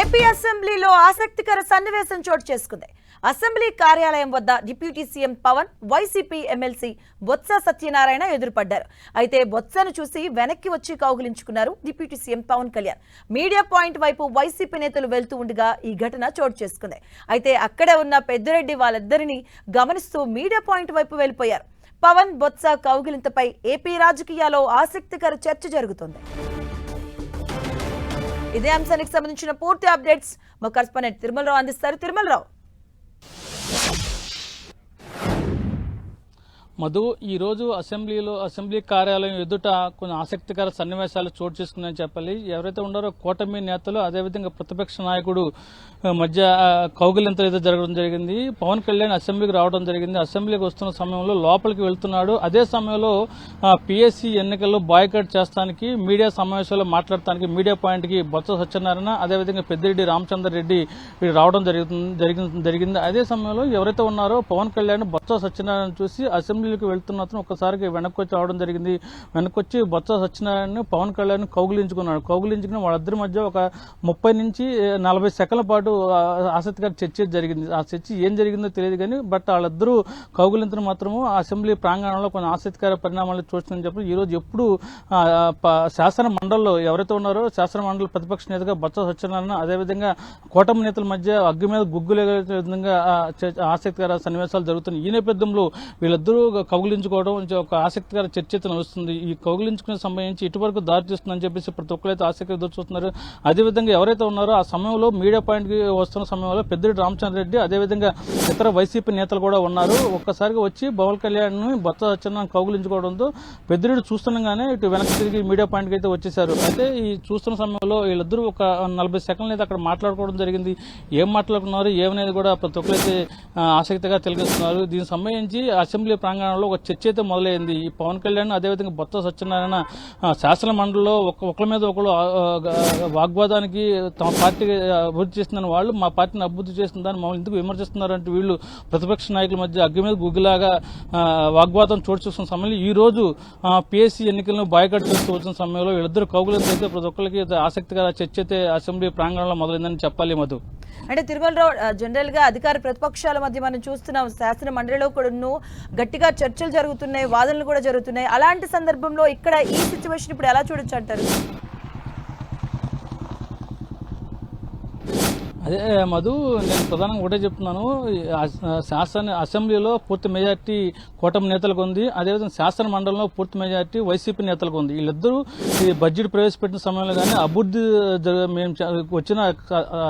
AP అసెంబ్లీలో ఆసక్తికర సన్నివేశం చోటు చేసుకుంది. అసెంబ్లీ కార్యాలయం వద్ద deputy CM Pawan YCP MLC Botsa Satyanarayana ఎదురుపడ్డారు. అయితే బొత్సను చూసి వెనక్కి వచ్చి కౌగిలించుకున్నారు deputy CM Pawan Kalyan. Media point వైపు వైసీపీ నేతలు వెళ్తూ ఉండగా ఈ ఘటన చోటు చేసుకుంది. అయితే అక్కడే ఉన్న పెద్దిరెడ్డి వాళ్ళిద్దరిని గమనిస్తూ మీడియా పాయింట్ వైపు వెళ్ళిపోయారు. పవన్ బొత్స కౌగిలింతపై ఏపీ రాజకీయాల్లో ఆసక్తికర చర్చ జరుగుతోంది. ఇదే అంశానికి సంబంధించిన పూర్తి అప్డేట్స్ మా కరస్పాండెంట్ తిరుమలరావు అందిస్తారు. తిరుమలరావు. మధు ఈరోజు అసెంబ్లీలో అసెంబ్లీ కార్యాలయం ఎదుట కొన్ని ఆసక్తికర సన్నివేశాలు చోటు చేసుకున్నాయని చెప్పాలి. ఎవరైతే ఉన్నారో కూటమి నేతలు అదేవిధంగా ప్రతిపక్ష నాయకుడు మధ్య కౌగిలింతలు అయితే జరగడం జరిగింది. పవన్ కళ్యాణ్ అసెంబ్లీకి రావడం జరిగింది. అసెంబ్లీకి వస్తున్న సమయంలో లోపలికి వెళ్తున్నాడు. అదే సమయంలో పిఎస్సి ఎన్నికల్లో బాయ్కట్ చేస్తానికి మీడియా సమావేశంలో మాట్లాడటానికి మీడియా పాయింట్కి బొత్స సత్యనారాయణ అదేవిధంగా పెద్దిరెడ్డి రామచందర్ రెడ్డి రావడం జరుగుతుంది జరిగింది జరిగింది. అదే సమయంలో ఎవరైతే ఉన్నారో పవన్ కళ్యాణ్ బొత్స సత్యనారాయణ చూసి అసెంబ్లీకి వెళ్తున్న అతను ఒక్కసారికి వెనక్కి వచ్చి రావడం జరిగింది. వెనక్కి వచ్చి బొత్స సత్యనారాయణ పవన్ కళ్యాణ్ కౌగులించుకున్నాడు. కౌగులించుకుని వాళ్ళిద్దరి మధ్య ఒక ముప్పై నుంచి నలభై సెకండ్ల పాటు ఆసక్తికర చర్చ జరిగింది. ఆ చర్చ ఏం జరిగిందో తెలియదు కానీ బట్ వాళ్ళిద్దరూ కౌగులింతను మాత్రము అసెంబ్లీ ప్రాంగణంలో కొన్ని ఆసక్తికర పరిణామాలు చూస్తుందని చెప్పి ఈరోజు ఎప్పుడు శాసన మండలిలో ఎవరైతే ఉన్నారో శాసన మండలి ప్రతిపక్ష నేతగా బొత్స సత్యనారాయణ అదేవిధంగా కూటమి నేతల మధ్య అగ్గి మీద గుగ్గులే విధంగా ఆసక్తికర సన్నివేశాలు జరుగుతున్నాయి. ఈ నేపథ్యంలో వీళ్ళిద్దరూ కౌగులించుకోవడం ఒక ఆసక్తికర చర్చ వస్తుంది నడుస్తుంది. ఈ కౌగులించుకునే సంబంధించి ఇటువరకు దారి తీస్తుందని చెప్పేసి ప్రతి ఒక్కరైతే ఆసక్తి ఎదురు చూస్తున్నారు. అదేవిధంగా ఎవరైతే ఉన్నారో ఆ సమయంలో మీడియా పాయింట్కి వస్తున్న సమయంలో పెద్దిరెడ్డి రామచంద్ర రెడ్డి అదేవిధంగా ఇతర వైసీపీ నేతలు కూడా ఉన్నారు. ఒక్కసారిగా వచ్చి పవన్ కళ్యాణ్ను బొత్స సత్యనారాయణ కౌగులించుకోవడంతో పెద్దిరెడ్డి చూస్తుండగానే ఇటు వెనక్కి తిరిగి మీడియా పాయింట్కి అయితే వచ్చేసారు అయితే ఈ చూస్తున్న సమయంలో వీళ్ళిద్దరూ ఒక నలభై సెకండ్లు అయితే అక్కడ మాట్లాడుకోవడం జరిగింది. ఏం మాట్లాడుకున్నారు ఏమనేది కూడా ప్రతి ఒక్కరైతే ఆసక్తిగా తెలియజేస్తున్నారు దీనికి సంబంధించి అసెంబ్లీ తెలంగాణలో ఒక చర్చ అయితే మొదలైంది. ఈ పవన్ కళ్యాణ్ అదేవిధంగా బొత్స సత్యనారాయణ శాసన మండలిలో ఒక ఒకరి మీద ఒకరు వాగ్వాదానికి తమ పార్టీ అభివృద్ధి చేస్తుందని వాళ్ళు మా పార్టీని అభివృద్ధి చేస్తుందని మమ్మల్ని ఎందుకు విమర్శిస్తున్నారంటే వీళ్ళు ప్రతిపక్ష నాయకుల మధ్య అగ్గి మీద గుగ్గులాగా వాగ్వాదం చోటు చూస్తున్న సమయంలో ఈ రోజు పిఎస్సీ ఎన్నికలను బాయ్కట్ చేస్తూ వచ్చిన సమయంలో వీళ్ళిద్దరు కౌగులంతో అయితే ప్రతి ఒక్కరికి అయితే ఆసక్తికర చర్చ అయితే అసెంబ్లీ ప్రాంగణంలో మొదలైందని చెప్పాలి మధు. అంటే తిరుమలరావు ఆ, జనరల్గా అధికార ప్రతిపక్షాల మధ్య మనం చూస్తున్నాం శాసన మండలిలో కూడా గట్టిగా చర్చలు జరుగుతున్నాయి వాదనలు కూడా జరుగుతున్నాయి. అలాంటి సందర్భంలో ఇక్కడ ఈ సిచ్యువేషన్ ఇప్పుడు ఎలా చూడొచ్చు అంటారు? అదే మధు నేను ప్రధానంగా ఒకటే చెప్తున్నాను. శాసన అసెంబ్లీలో పూర్తి మెజార్టీ కూటమి నేతలకు ఉంది. అదేవిధంగా శాసన మండలంలో పూర్తి మెజార్టీ వైసీపీ నేతలకు ఉంది. వీళ్ళిద్దరూ ఈ బడ్జెట్ ప్రవేశపెట్టిన సమయంలో కానీ అభివృద్ధి మేము వచ్చిన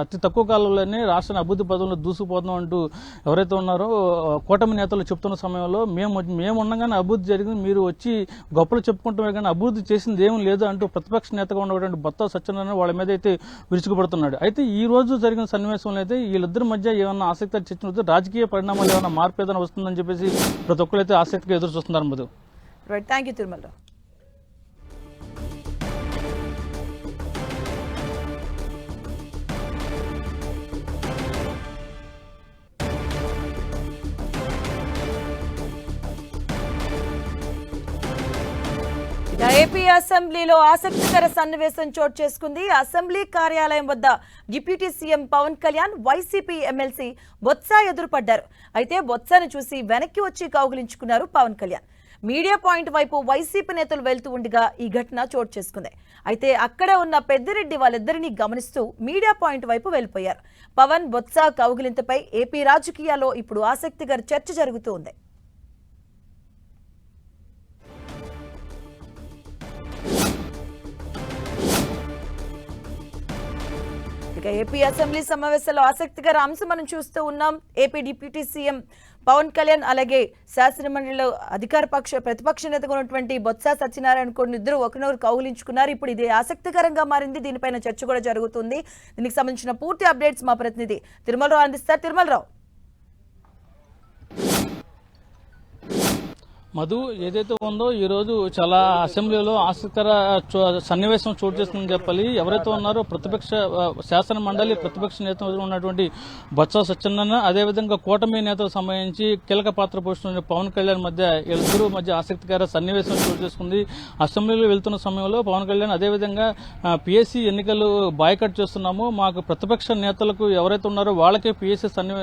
అతి తక్కువ కాలంలోనే రాష్ట్రాన్ని అభివృద్ధి పదంలో దూసుకుపోతున్నాం అంటూ ఎవరైతే ఉన్నారో కూటమి నేతలు చెప్తున్న సమయంలో మేము మేము ఉండగానే అభివృద్ధి జరిగింది. మీరు వచ్చి గొప్పలు చెప్పుకుంటామే కానీ అభివృద్ధి చేసింది ఏమీ లేదు అంటూ ప్రతిపక్ష నేతగా ఉన్నటువంటి బొత్త సత్యనారాయణ వాళ్ళ మీద అయితే విరుచుకుపడుతున్నాడు. అయితే ఈ రోజు జరిగిన సన్నివేశంలో అయితే వీళ్ళిద్దరి మధ్య ఏమన్నా ఆసక్తి చర్చ రాజకీయ పరిణామాలు ఏమైనా మార్పు ఏదైనా వస్తుందని చెప్పేసి ప్రతి ఒక్కరైతే ఆసక్తిగా ఎదురు చూస్తున్నారు Madhu. Right thank you Tirumalarao AP అసెంబ్లీలో ఆసక్తికర సన్నివేశం చోటు చేసుకుంది. అసెంబ్లీ కార్యాలయం వద్ద deputy CM Pawan Kalyan YCP MLC Botsa ఎదురుపడ్డారు. అయితే బొత్సను చూసి వెనక్కి వచ్చి కౌగులించుకున్నారు పవన్ కళ్యాణ్. మీడియా పాయింట్ వైపు వైసీపీ నేతలు వెళ్తూ ఉండగా ఈ ఘటన చోటు చేసుకుంది. అయితే అక్కడే ఉన్న పెద్దిరెడ్డి వాళ్ళిద్దరినీ గమనిస్తూ మీడియా పాయింట్ వైపు వెళ్ళిపోయారు. పవన్ బొత్స కౌగిలింతపై ఏపీ రాజకీయాల్లో ఇప్పుడు ఆసక్తికర చర్చ జరుగుతూ ఉంది. ఇక ఏపీ అసెంబ్లీ సమావేశాల్లో ఆసక్తికర అంశం మనం చూస్తూ ఉన్నాం. AP deputy CM Pawan Kalyan అలాగే శాసనమండలిలో అధికార పక్ష ప్రతిపక్ష నేతగా ఉన్నటువంటి బొత్స సత్యనారాయణ కొన్ని ఇద్దరు ఒకరినొకరు కౌగులించుకున్నారు. ఇప్పుడు ఇది ఆసక్తికరంగా మారింది. దీనిపైన చర్చ కూడా జరుగుతుంది. దీనికి సంబంధించిన పూర్తి అప్డేట్స్ మా ప్రతినిధి తిరుమలరావు అందిస్తారు. తిరుమలరావు. మధు ఏదైతే ఉందో ఈ రోజు చాలా అసెంబ్లీలో ఆసక్తికర చో- సన్నివేశం చోటు చేసుకుందని చెప్పాలి. ఎవరైతే ఉన్నారో ప్రతిపక్ష శాసన మండలి ప్రతిపక్ష నేతలు ఉన్నటువంటి బొత్స సత్యనారాయణ అదేవిధంగా కూటమి నేతలకు సంబంధించి కీలక పాత్ర పోషిస్తున్న పవన్ కళ్యాణ్ మధ్య ఎలుగురు మధ్య ఆసక్తికర సన్నివేశం చోటు చేసుకుంది. అసెంబ్లీలో వెళ్తున్న సమయంలో పవన్ కళ్యాణ్ అదేవిధంగా పిఎస్సి ఎన్నికలు బాయ్కట్ చేస్తున్నాము. మాకు ప్రతిపక్ష నేతలకు ఎవరైతే ఉన్నారో వాళ్ళకే పిఎస్సి సన్ని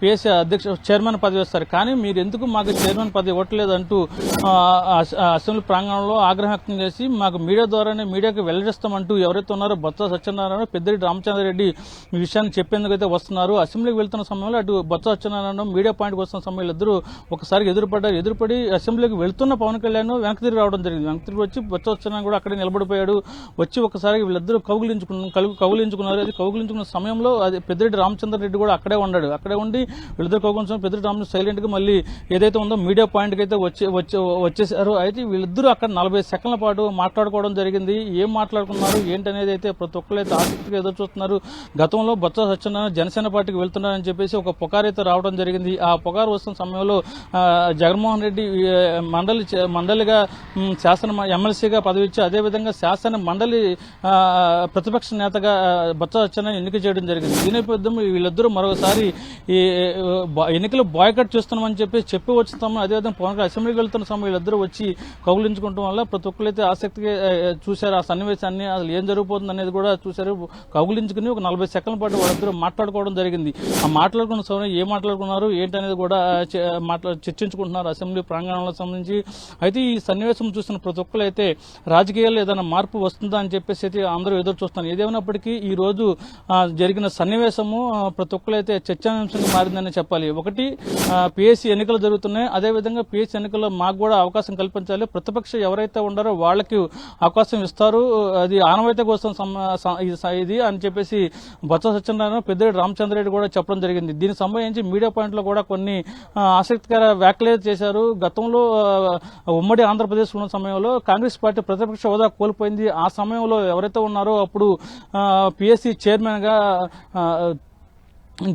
పిఎస్సి అధ్యక్ష చైర్మన్ పదవి ఇస్తారు. కానీ మీరు ఎందుకు మాకు చైర్మన్ పదవి ఇవ్వట్లేదు అంటూ అసెంబ్లీ ప్రాంగణంలో ఆగ్రహం వ్యక్తం చేసి మాకు మీడియా ద్వారానే మీడియాకి వెల్లడిస్తామంటూ ఎవరైతే ఉన్నారో బొత్స సత్యనారాయణ పెద్దిరెడ్డి రామచంద్రరెడ్డి ఈ విషయాన్ని చెప్పేందుకు అయితే వస్తున్నారు. అసెంబ్లీకి వెళ్తున్న సమయంలో అటు బొత్స సత్యనారాయణ మీడియా పాయింట్కి వస్తున్న సమయంలో ఇద్దరు ఒకసారి ఎదురుపడ్డారు. ఎదురుపడి అసెంబ్లీకి వెళ్తున్న పవన్ కళ్యాణ్ వెనక్కి తిరిగి రావడం జరిగింది. వెనక్కి తిరిగి వచ్చి బొత్స సత్యనారాయణ కూడా అక్కడే నిలబడిపోయాడు. వచ్చి ఒకసారి వీళ్ళిద్దరూ కౌగులించుకున్న కలుగు కౌగులించుకున్నారు. అది కౌగులించుకున్న సమయంలో అది పెద్దిరెడ్డి రామచంద్రరెడ్డి కూడా అక్కడే ఉన్నాడు అక్కడే ఉండి వీళ్ళిద్దరు కౌగులించుకున్న పెద్దిరెడ్డి రామచంద్ర సైలెంట్గా మళ్ళీ ఏదైతే ఉందో మీడియా పాయింట్ కి అయితే వచ్చి వచ్చి వచ్చేసారు అయితే వీళ్ళిద్దరూ అక్కడ నలభై సెకండ్ల పాటు మాట్లాడుకోవడం జరిగింది. ఏం మాట్లాడుకున్నారు? ఏంటనేది అయితే ప్రతి ఒక్కరు అయితే ఆసక్తిగా ఎదురు చూస్తున్నారు గతంలో బొత్స సత్యనారాయణ జనసేన పార్టీకి వెళ్తున్నారని చెప్పేసి ఒక పుకారు అయితే రావడం జరిగింది. ఆ పుకారు వస్తున్న సమయంలో జగన్మోహన్ రెడ్డి మండలి మండలిగా శాసన ఎమ్మెల్సీగా పదవిచ్చి అదేవిధంగా శాసన మండలి ప్రతిపక్ష నేతగా బొత్స సత్యనారాయణ ఎన్నిక చేయడం జరిగింది. ఈ నేపథ్యంలో వీళ్ళిద్దరూ మరోసారి ఈ ఎన్నికలు బాయ్కట్ చేస్తున్నామని చెప్పి చెప్పి వచ్చిన సమయం అదేవిధంగా కనుక అసెంబ్లీకి వెళ్తున్న సమయంలో ఇద్దరు వచ్చి కౌగులించుకోవడం వల్ల ప్రతి ఒక్కరైతే అయితే ఆసక్తిగా చూశారు ఆ సన్నివేశాన్ని అసలు ఏం జరుగుతుంది అనేది కూడా చూశారు. కౌగులించుకుని ఒక నలభై సెకండ్ల పాటు వాళ్ళిద్దరూ మాట్లాడుకోవడం జరిగింది. ఆ మాట్లాడుకున్న సమయం ఏం మాట్లాడుకున్నారు ఏంటనేది కూడా మాట్లా చర్చించుకుంటున్నారు అసెంబ్లీ ప్రాంగణంలో సంబంధించి. అయితే ఈ సన్నివేశం చూస్తున్న ప్రతి ఒక్కరు అయితే రాజకీయాల్లో ఏదైనా మార్పు వస్తుందా అని చెప్పేసి అయితే అందరూ ఎదురు చూస్తున్నారు. ఏదేమైనప్పటికీ ఈ రోజు జరిగిన సన్నివేశము ప్రతి ఒక్కరు అయితే చర్చాంశంగా మారిందని చెప్పాలి. ఒకటి పిఎస్సి ఎన్నికలు జరుగుతున్నాయి. అదేవిధంగా పిఎస్ ఎన్నికల్లో మాకు కూడా అవకాశం కల్పించాలి. ప్రతిపక్ష ఎవరైతే ఉండారో వాళ్ళకి అవకాశం ఇస్తారు. అది ఆనవాయితీ కోసం ఇది అని చెప్పేసి బొత్స సత్యనారాయణ పెద్దిరెడ్డి రామచంద్రరెడ్డి కూడా చెప్పడం జరిగింది. దీనికి సంబంధించి మీడియా పాయింట్లో కూడా కొన్ని ఆసక్తికర వ్యాఖ్యలు చేశారు. గతంలో ఉమ్మడి ఆంధ్రప్రదేశ్ ఉన్న సమయంలో కాంగ్రెస్ పార్టీ ప్రతిపక్ష హోదా కోల్పోయింది. ఆ సమయంలో ఎవరైతే ఉన్నారో అప్పుడు పిఎస్సి చైర్మన్గా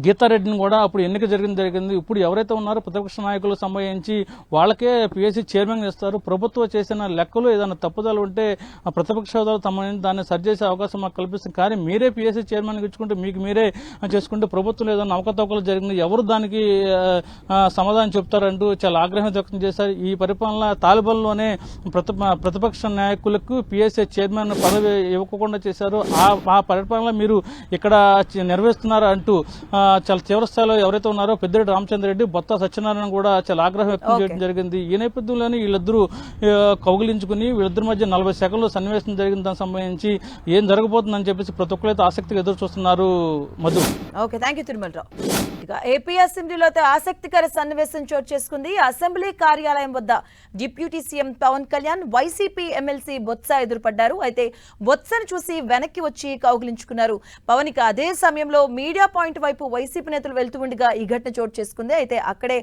గీతారెడ్డిని కూడా అప్పుడు ఎన్నిక జరిగింది జరిగింది. ఇప్పుడు ఎవరైతే ఉన్నారో ప్రతిపక్ష నాయకులు సంబంధించి వాళ్ళకే పిఎస్సీ చైర్మన్ ఇస్తారు ప్రభుత్వం చేసిన లెక్కలు ఏదైనా తప్పుదలు ఉంటే ఆ ప్రతిపక్ష హోదాలు తమ దాన్ని సరిచేసే అవకాశం మాకు కల్పిస్తుంది. కానీ మీరే పిఎస్సీ చైర్మన్ ఇచ్చుకుంటే మీకు మీరే చేసుకుంటే ప్రభుత్వం ఏదైనా అవకతవకలు జరిగింది. ఎవరు దానికి సమాధానం చెప్తారంటూ చాలా ఆగ్రహం వ్యక్తం చేశారు. ఈ పరిపాలన తాలిబాన్లోనే ప్రతి ప్రతిపక్ష నాయకులకు పిఎస్సీ చైర్మన్ పదవి ఇవ్వకుండా చేశారు. ఆ ఆ పరిపాలన మీరు ఇక్కడ నిర్వహిస్తున్నారు అంటూ చాలా తీవ్ర స్థాయిలో ఎవరైతే ఉన్నారో పెద్దిరెడ్డి రామచంద్రరెడ్డి బొత్త సత్యనారాయణ కూడా చాలా ఆగ్రహం వ్యక్తం చేయడం జరిగింది. ఈ నేపథ్యంలోనే వీళ్ళిద్దరూ కౌగిలించుకుని వీళ్ళిద్దరి మధ్య నలభై సెకండ్లు సన్నివేశం జరిగిన దానికి సంబంధించి ఏం జరగబోతుందని చెప్పేసి ప్రతి ఒక్కరైతే ఆసక్తిగా ఎదురు చూస్తున్నారు Madhu. Okay thank you Tirumalarao. ఇక ఏపీ అసెంబ్లీలో ఆసక్తికర సన్నివేశం చోటు చేసుకుంది. అసెంబ్లీ కార్యాలయం వద్ద deputy CM Pawan Kalyan YCP MLC Botsa ఎదురుపడ్డారు. అయితే బొత్సను చూసి వెనక్కి వచ్చి కౌగిలించుకున్నారు. పవన్ అదే సమయంలో మీడియా పాయింట్ వైపు వైసీపీ నేతలు వెళ్తుండగా ఈ ఘటన చోటు చేసుకుంది. అయితే అక్కడే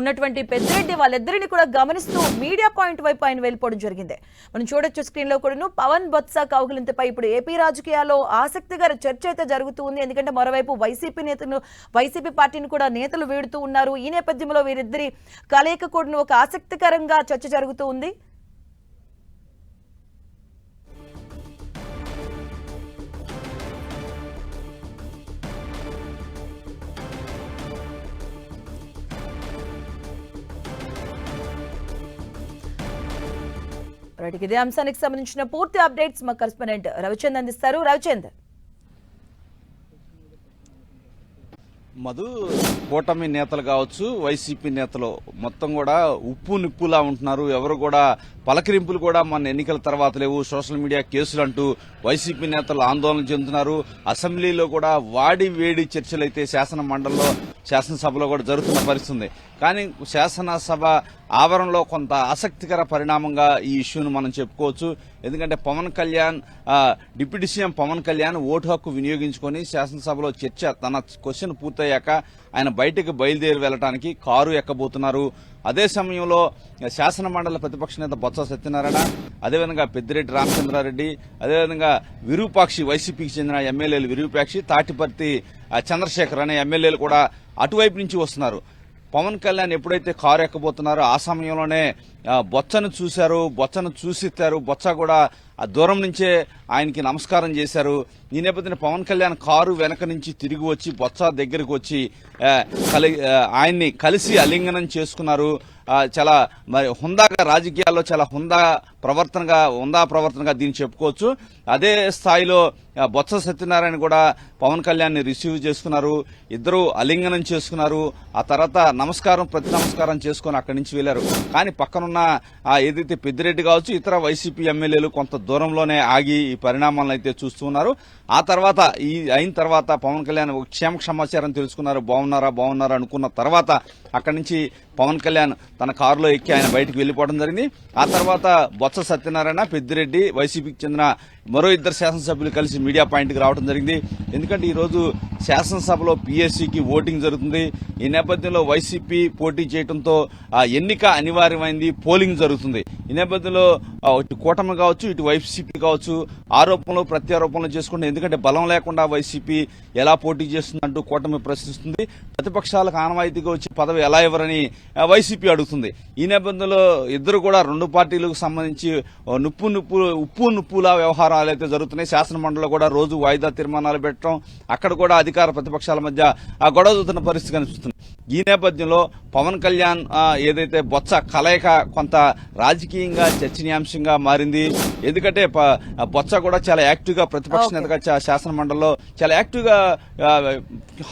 ఉన్నటువంటి పెద్దిరెడ్డి వాళ్ళిద్దరిని కూడా గమనిస్తూ మీడియా పాయింట్ వైపు ఆయన వెళ్ళిపోవడం జరిగింది. మనం చూడొచ్చు స్క్రీన్లో కూడాను పవన్ బొత్స కౌగిలింతపై ఇప్పుడు ఏపీ రాజకీయాల్లో ఆసక్తికర చర్చ అయితే జరుగుతూ ఉంది. ఎందుకంటే మరోవైపు వైసీపీ నేతలు వైసీపీ పార్టీని కూడా నేతలు వీడుతూ ఉన్నారు. ఈ నేపథ్యంలో వీరిద్దరి కలయిక కూడా ఒక ఆసక్తికరంగా చర్చ జరుగుతూ ఉంది. రైట్ ఇదే అంశానికి సంబంధించిన పూర్తి అప్డేట్స్ మా కరెస్పాండెంట్ రవిచంద్ అందిస్తారు. రవిచంద్. మధు కూటమి నేతలు కావచ్చు వైసీపీ నేతలు మొత్తం కూడా ఉప్పు నిప్పులా ఉంటున్నారు. ఎవరు కూడా పలకరింపులు కూడా మన ఎన్నికల తర్వాత లేవు. సోషల్ మీడియా కేసులు అంటూ వైసీపీ నేతలు ఆందోళన చెందుతున్నారు. అసెంబ్లీలో కూడా వాడి వేడి చర్చలు అయితే శాసన మండలిలో శాసనసభలో కూడా జరుగుతున్న పరిస్థితుంది. కానీ శాసనసభ ఆవరణలో కొంత ఆసక్తికర పరిణామంగా ఈ ఇష్యూను మనం చెప్పుకోవచ్చు. ఎందుకంటే Pawan Kalyan deputy CM Pawan Kalyan vote హక్కు వినియోగించుకొని శాసనసభలో చర్చ తన క్వశ్చన్ పూర్తయ్యాక ఆయన బయటకు బయలుదేరి వెళ్ళటానికి కారు ఎక్కబోతున్నారు. అదే సమయంలో శాసన మండలి ప్రతిపక్ష నేత బొత్స సత్యనారాయణ అదేవిధంగా పెద్దిరెడ్డి రామచంద్రారెడ్డి అదేవిధంగా విరూపాక్షి వైసీపీకి చెందిన ఎమ్మెల్యేలు విరూపాక్షి తాటిపర్తి చంద్రశేఖర్ అనే ఎమ్మెల్యేలు కూడా అటువైపు నుంచి వస్తున్నారు. పవన్ కళ్యాణ్ ఎప్పుడైతే కారు ఎక్కబోతున్నారో ఆ సమయంలోనే బొచ్చను చూశారు బొచ్చను చూసిస్తారు బొచ్చ కూడా ఆ దూరం నుంచే ఆయనకి నమస్కారం చేశారు. ఈ నేపథ్యంలో పవన్ కళ్యాణ్ కారు వెనక నుంచి తిరిగి వచ్చి బొత్స దగ్గరికి వచ్చి కలి ఆయన్ని కలిసి అలింగనం చేసుకున్నారు. చాలా మరి హుందాగా రాజకీయాల్లో చాలా హుందా ప్రవర్తనగా హుందా ప్రవర్తనగా దీన్ని చెప్పుకోవచ్చు. అదే స్థాయిలో బొత్స సత్యనారాయణ కూడా పవన్ కళ్యాణ్ని రిసీవ్ చేసుకున్నారు. ఇద్దరు అలింగనం చేసుకున్నారు. ఆ తర్వాత నమస్కారం ప్రతి నమస్కారం చేసుకుని అక్కడి నుంచి వెళ్ళారు కానీ పక్కనున్న ఆ, ఏదైతే పెద్దిరెడ్డి కావచ్చు ఇతర వైసీపీ ఎమ్మెల్యేలు కొంత దూరంలోనే ఆగి ఈ పరిణామాలను అయితే చూస్తున్నారు ఆ తర్వాత ఈ అయిన తర్వాత పవన్ కళ్యాణ్ క్షేమ సమాచారం తెలుసుకున్నారు. బాగున్నారా బాగున్నారా అనుకున్న తర్వాత అక్కడి నుంచి పవన్ కళ్యాణ్ తన కారులో ఎక్కి ఆయన బయటికి వెళ్ళిపోవడం జరిగింది. ఆ తర్వాత బొత్స సత్యనారాయణ పెద్దిరెడ్డి వైసీపీకి చెందిన మరో ఇద్దరు శాసనసభ్యులు కలిసి మీడియా పాయింట్కి రావడం జరిగింది. ఎందుకంటే ఈరోజు శాసనసభలో పిఎస్సికి ఓటింగ్ జరుగుతుంది. ఈ నేపథ్యంలో వైసీపీ పోటీ చేయడంతో ఆ ఎన్నిక అనివార్యమైంది. పోలింగ్ జరుగుతుంది. ఈ నేపథ్యంలో ఇటు కూటమి కావచ్చు ఇటు వైసీపీ కావచ్చు ఆరోపణలు ప్రత్యారోపణలు చేసుకుంటే ఎందుకంటే బలం లేకుండా వైసీపీ ఎలా పోటీ చేస్తుందంటూ కూటమి ప్రశ్నిస్తుంది. ప్రతిపక్షాలకు ఆనవాయితీగా వచ్చి పదవి ఎలా ఇవ్వరని వైసీపీ అడుగుతుంది. ఈ నేపథ్యంలో ఇద్దరు కూడా రెండు పార్టీలకు సంబంధించి నుప్పు నుప్పు ఉప్పు నుప్పులా వ్యవహారాలు అయితే జరుగుతున్నాయి. శాసన మండలిలో కూడా రోజు వాయిదా తీర్మానాలు పెట్టడం అక్కడ కూడా అధికార ప్రతిపక్షాల మధ్య ఆ గొడవ జరుగుతున్న పరిస్థితి కనిపిస్తుంది. ఈ నేపథ్యంలో పవన్ కళ్యాణ్ ఏదైతే బొత్స కలయిక కొంత రాజకీయంగా చర్చనీయాంశంగా మారింది. ఎందుకంటే బొత్స కూడా చాలా యాక్టివ్గా ప్రతిపక్ష. నేతగా చా- శాసన మండలిలో చాలా యాక్టివ్గా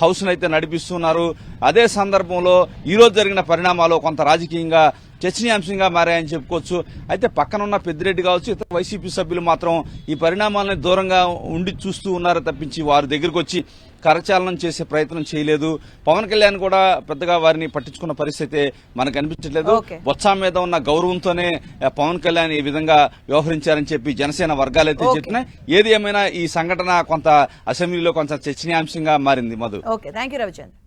హౌస్ అయితే నడిపిస్తున్నారు. అదే సందర్భంలో ఈ రోజు జరిగిన పరిణామాలు కొంత రాజకీయంగా చర్చనీయాంశంగా మారాయని చెప్పుకోవచ్చు. అయితే పక్కనున్న పెద్దిరెడ్డి కావచ్చు ఇతర వైసీపీ సభ్యులు మాత్రం ఈ పరిణామాలను దూరంగా ఉండి చూస్తూ ఉన్నారు తప్పించి వారి దగ్గరకు వచ్చి కరచాలనం చేసే ప్రయత్నం చేయలేదు. పవన్ కళ్యాణ్ కూడా పెద్దగా వారిని పట్టించుకున్న పరిస్థితి మనకు అనిపించట్లేదు. బొత్స మీద ఉన్న గౌరవంతోనే పవన్ కళ్యాణ్ ఈ విధంగా వ్యవహరించారని చెప్పి జనసేన వర్గాలైతే Okay. చెప్తున్నాయి. ఏది ఏమైనా ఈ సంఘటన కొంత అసెంబ్లీలో కొంత చర్చనీయాంశంగా మారింది Madhu. Okay. Thank you Ravichandra